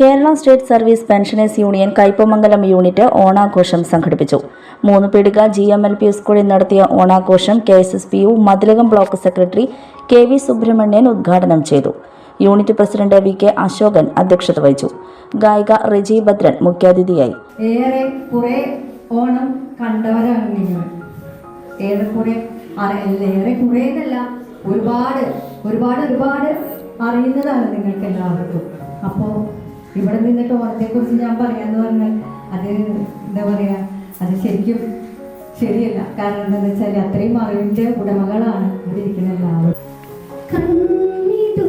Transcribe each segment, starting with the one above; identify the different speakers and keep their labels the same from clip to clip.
Speaker 1: Kerala state service pensioners union Kaipamangalam unit ഓണാഘോഷം സംഘടിപ്പിച്ചു. Moonupeedika G M L P സ്കൂളിൽ നടത്തിയ ഓണാഘോഷം K S S P U Mathilakam block secretary K V Subrahmanian ഉദ്ഘാടനം ചെയ്തു. Unit president V K Ashokan അധ്യക്ഷത വഹിച്ചു. ഗായിക റിജി ഭദ്രൻ മുഖ്യാതിഥിയായി.
Speaker 2: ഏറെ കുറെ ഓണം കണ്ടവരാണ് നിങ്ങൾ. ഏറെക്കുറെ അറി- ഏറെ കുറെന്നല്ല ഒരുപാട് ഒരുപാട് ഒരുപാട് അറിയുന്നതാണ് നിങ്ങൾക്ക് എല്ലാവർക്കും അപ്പോൾ ഇവിടെ നിന്നിട്ട് ഓണത്തെക്കുറിച്ച് ഞാൻ പറയാന്ന് പറഞ്ഞാൽ അത് എന്താ പറയാ അത് ശരിക്കും ശരിയല്ല. കാരണം എന്താണെന്ന് വെച്ചാൽ അത്രയും അറിവിന്റെ ഉടമകളാണ് ഇവിടെ ഇരിക്കുന്ന എല്ലാവരും.
Speaker 3: കണ്ണിതു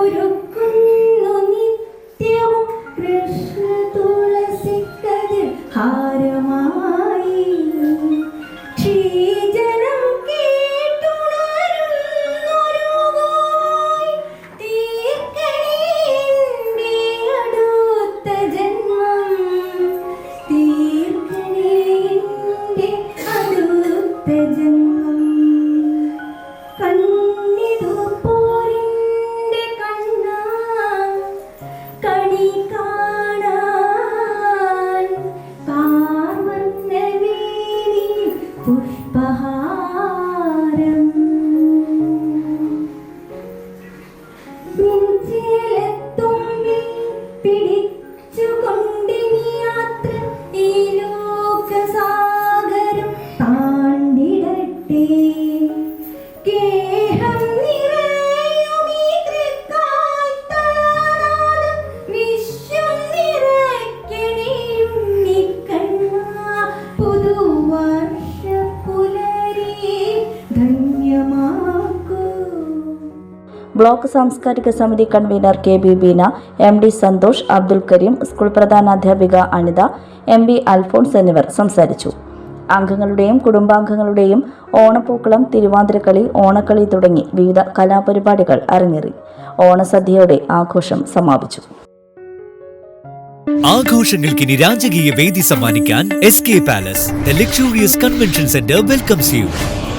Speaker 3: Bekliyorum
Speaker 1: ബ്ലോക്ക് സാംസ്കാരിക സമിതി convener K B Beena M D Santhosh Abdul Kareem school പ്രധാനാധ്യാപിക Anitha M B Alphons എന്നിവർ സംസാരിച്ചു. അംഗങ്ങളുടെയും കുടുംബാംഗങ്ങളുടെയും ഓണപ്പൂക്കളം തിരുവാതിരക്കളി ഓണക്കളി തുടങ്ങി വിവിധ കലാപരിപാടികൾ അരങ്ങേറി. ഓണസദ്യയോടെ ആഘോഷം സമാപിച്ചു.
Speaker 4: ആഘോഷങ്ങൾക്കിനി രാജകീയ വേദി സമ്മാനിക്കാൻ S K palace the luxurious convention centre welcomes you